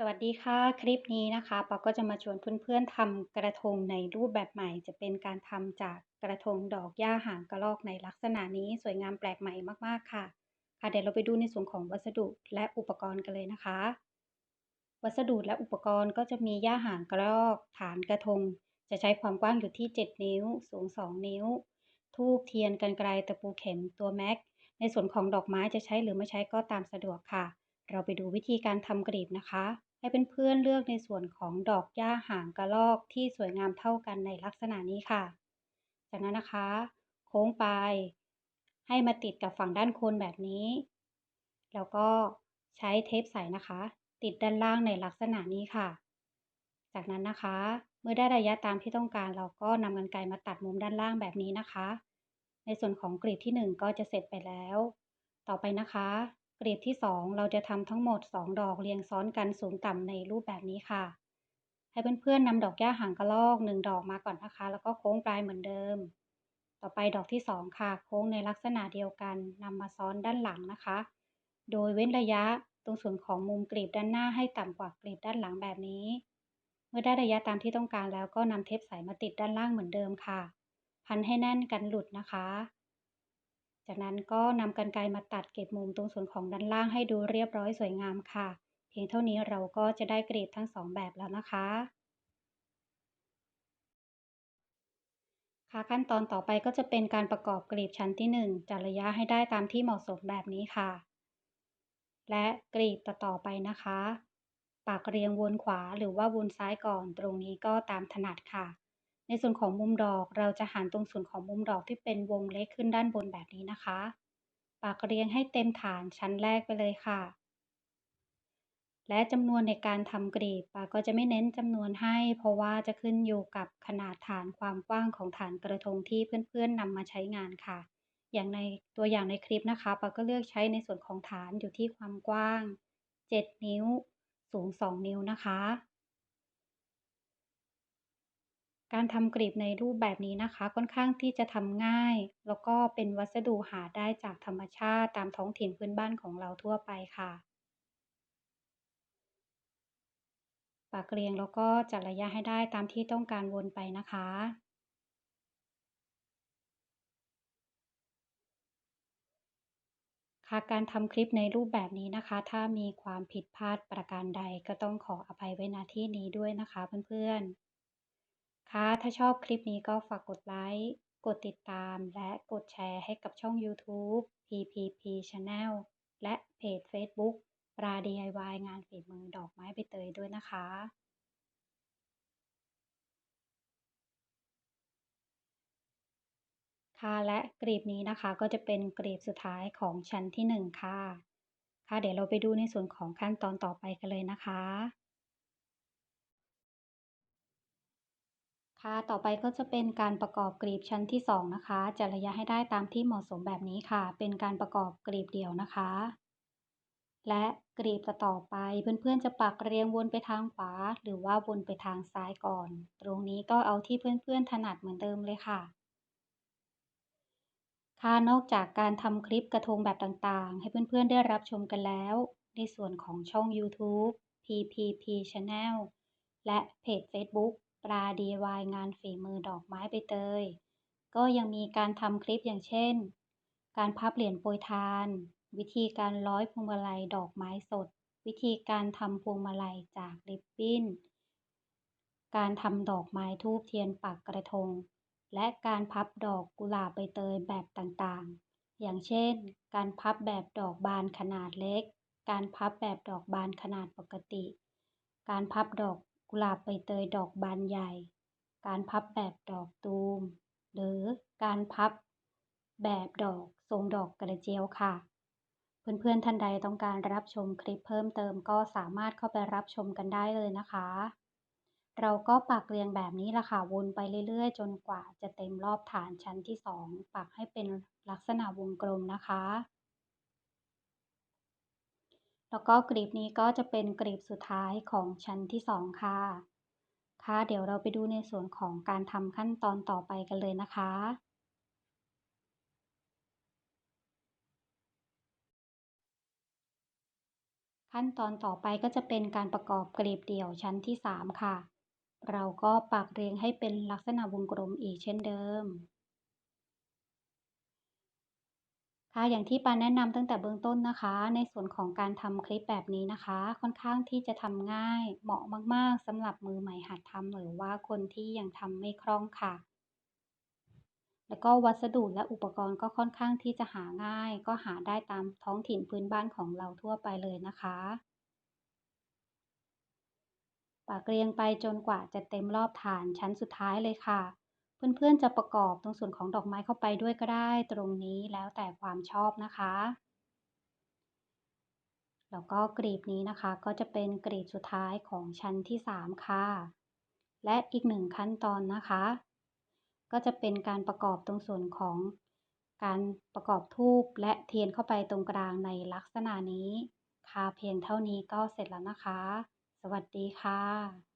สวัสดีค่ะ คลิปนี้นะคะปาก็จะมาชวนเพื่อนๆทำกระทงในรูปแบบใหม่ จะเป็นการทำจากกระทงดอกหญ้าหางกระรอกในลักษณะนี้สวยงามแปลกใหม่มากๆค่ะ ค่ะเดี๋ยวเราไปดูในส่วนของวัสดุและอุปกรณ์กันเลยนะคะ วัสดุและอุปกรณ์ก็จะมีหญ้าหางกระรอก ฐานกระทง จะใช้ความกว้างอยู่ที่ 7 นิ้ว สูง 2 นิ้ว ทูบเทียนกันไกลตะปูเข็มตัวแม็ก ในส่วนของดอกไม้จะใช้หรือไม่ใช้ก็ตามสะดวกค่ะ เราไปดูวิธีการทำกรีบนะคะ ให้เเพื่อนๆเลือกในส่วนของดอกหญ้าหางกระรอกที่สวยงามเท่ากันในลักษณะนี้ค่ะ จากนั้นนะคะ โค้งปลายให้มาติดกับฝั่งด้านโคนแบบนี้ แล้วก็ใช้เทปใสนะคะ ติดด้านล่างในลักษณะนี้ค่ะ จากนั้นนะคะ เมื่อได้ระยะตามที่ต้องการเราก็นำกรรไกรมาตัดมุมด้านล่างแบบนี้นะคะ ในส่วนของกรีดที่ 1 ก็จะเสร็จไปแล้ว ต่อไปนะคะ กรีบที่ 2 เราจะทำทั้งหมด 2 ดอกเรียงซ้อนกันสูงต่ำในรูปแบบนี้ค่ะ ให้เพื่อนๆนำดอกหญ้าหางกระรอก 1 ดอกมาก่อนนะคะ แล้วก็โค้งปลายเหมือนเดิม ต่อไปดอกที่ 2 ค่ะ โค้งในลักษณะเดียวกันนำมาซ้อนด้านหลังนะคะ โดยเว้นระยะตรงส่วนของมุมกรีบด้านหน้าให้ต่ำกว่ากรีบด้านหลังแบบนี้ เมื่อได้ระยะตามที่ต้องการแล้วก็นำเทปใสมาติดด้านล่างเหมือนเดิมค่ะ พันให้แน่นกันหลุดนะคะ จากนั้นก็นำกรรไกรมาตัดเก็บมุมตรงส่วนของด้านล่างให้ดูเรียบร้อยสวยงามค่ะ เพียงเท่านี้เราก็จะได้กรีบทั้งสองแบบแล้วนะคะค่ะขั้นตอนต่อไปก็จะเป็นการประกอบกรีบชั้นที่ 1จัดระยะให้ได้ตามที่เหมาะสมแบบนี้ค่ะ และกรีบต่อไปนะคะ ปากเรียงวนขวาหรือว่าวนซ้ายก่อนตรงนี้ก็ตามถนัดค่ะ ในส่วนของมุมดอกเราจะหันตรงส่วนของมุมดอกที่เป็นวงเล็กขึ้นด้านบนแบบนี้นะคะ ปากเรียงให้เต็มฐานชั้นแรกไปเลยค่ะ และจำนวนในการทำกรีบปาก็จะไม่เน้นจำนวนให้ เพราะว่าจะขึ้นอยู่กับขนาดฐานความกว้างของฐานกระทงที่เพื่อนๆนำมาใช้งานค่ะ อย่างในตัวอย่างในคลิปนะคะปาก็เลือกใช้ในส่วนของฐานอยู่ที่ความกว้าง 7 นิ้ว สูง 2 นิ้วนะคะ การทำกลีบในรูปแบบนี้นะคะ ค่อนข้างที่จะทำง่าย แล้วก็เป็นวัสดุหาได้จากธรรมชาติตามท้องถิ่นพื้นบ้านของเราทั่วไปค่ะ ปากเรียงแล้วก็จัดระยะให้ได้ตามที่ต้องการวนไปนะคะค่ะการทำคลิปในรูปแบบนี้นะคะ ถ้ามีความผิดพลาดประการใดก็ต้องขออภัยไว้ณที่นี้ด้วยนะคะเพื่อนๆ ค่ะ ถ้าชอบคลิปนี้ก็ฝากกดไลค์ กดติดตาม และกดแชร์ให้กับช่อง YouTube PPP Channel และเพจ Facebook ปลา DIY งานฝีมือดอกไม้ใบเตยด้วยนะคะค่ะและกรีบนี้นะคะก็จะเป็นกรีบสุดท้ายของชั้นที่ 1 ค่ะ ค่ะ เดี๋ยวเราไปดูในส่วนของขั้นตอนต่อไปกันเลยนะคะ ค่ะ ต่อไปก็จะเป็นการประกอบกลีบชั้นที่ 2 นะคะ จัดระยะให้ได้ตามที่เหมาะสมแบบนี้ค่ะ เป็นการประกอบกลีบเดี่ยวนะคะ และกลีบต่อไปเพื่อนๆจะปักเรียงวนไปทางขวา หรือว่าวนไปทางซ้ายก่อน ตรงนี้ก็เอาที่เพื่อนๆถนัดเหมือนเดิมเลยค่ะค่ะนอกจากการทำคลิปกระทงแบบต่างๆ ให้เพื่อนๆได้รับชมกันแล้ว ในส่วนของช่อง YouTube PPP Channel และเพจ Facebook ลา DIY งานฝีมือดอกไม้ใบเตย ก็ยังมีการทำคลิปอย่างเช่น การพับเหรียญโปรยทาน วิธีการร้อยพวงมาลัยดอกไม้สด วิธีการทำพวงมาลัยจากริบบิ้น การทำดอกไม้ทูบเทียนปักกระทง และการพับดอกกุหลาบใบเตยแบบต่างๆ อย่างเช่น การพับแบบดอกบานขนาดเล็ก การพับแบบดอกบานขนาดปกติ การพับดอก กุหลาบใบเตยดอกบานใหญ่ การพับแบบดอกตูม หรือการพับแบบดอกทรงดอกกระเจียวค่ะ เพื่อนๆท่านใดต้องการรับชมคลิปเพิ่มเติมก็สามารถเข้าไปรับชมกันได้เลยนะคะ เราก็ปักเรียงแบบนี้ละค่ะวนไปเรื่อยๆ จนกว่าจะเต็มรอบฐานชั้นที่ 2 ปักให้เป็นลักษณะวงกลมนะคะ แล้วก็กรีบนี้ก็จะเป็นกรีบสุดท้ายของชั้นที่ 2 ค่ะ ค่ะ เดี๋ยวเราไปดูในส่วนของการทำขั้นตอนต่อไปกันเลยนะคะขั้นตอนต่อไปก็จะเป็นการประกอบกลีบเดี่ยวชั้นที่ 3 ค่ะ เราก็ปักเรียงให้เป็นลักษณะวงกลมอีกเช่นเดิม ค่ะอย่างที่ปาแนะนำตั้งแต่เบื้องต้นนะคะ ในส่วนของการทำคลิปแบบนี้นะคะ ค่อนข้างที่จะทำง่ายเหมาะมากๆสำหรับมือใหม่หัดทำหรือว่าคนที่ยังทำไม่คล่องค่ะ แล้วก็วัสดุและอุปกรณ์ก็ค่อนข้างที่จะหาง่าย ก็หาได้ตามท้องถิ่นพื้นบ้านของเราทั่วไปเลยนะคะปักเรียงไปจนกว่าจะเต็มรอบฐานชั้นสุดท้ายเลยค่ะ เพื่อนๆจะประกอบตรงส่วนของดอกไม้เข้าไปด้วยก็ได้ตรงนี้แล้วแต่ความชอบนะคะ แล้วก็กรีบนี้นะคะก็จะเป็นกรีบสุดท้ายของชั้นที่ 3 ค่ะ และอีกหนึ่งขั้นตอนนะคะ ก็จะเป็นการประกอบตรงส่วนของการประกอบทูบและเทียนเข้าไปตรงกลางในลักษณะนี้ ค่ะเพียงเท่านี้ก็เสร็จแล้วนะคะ สวัสดีค่ะ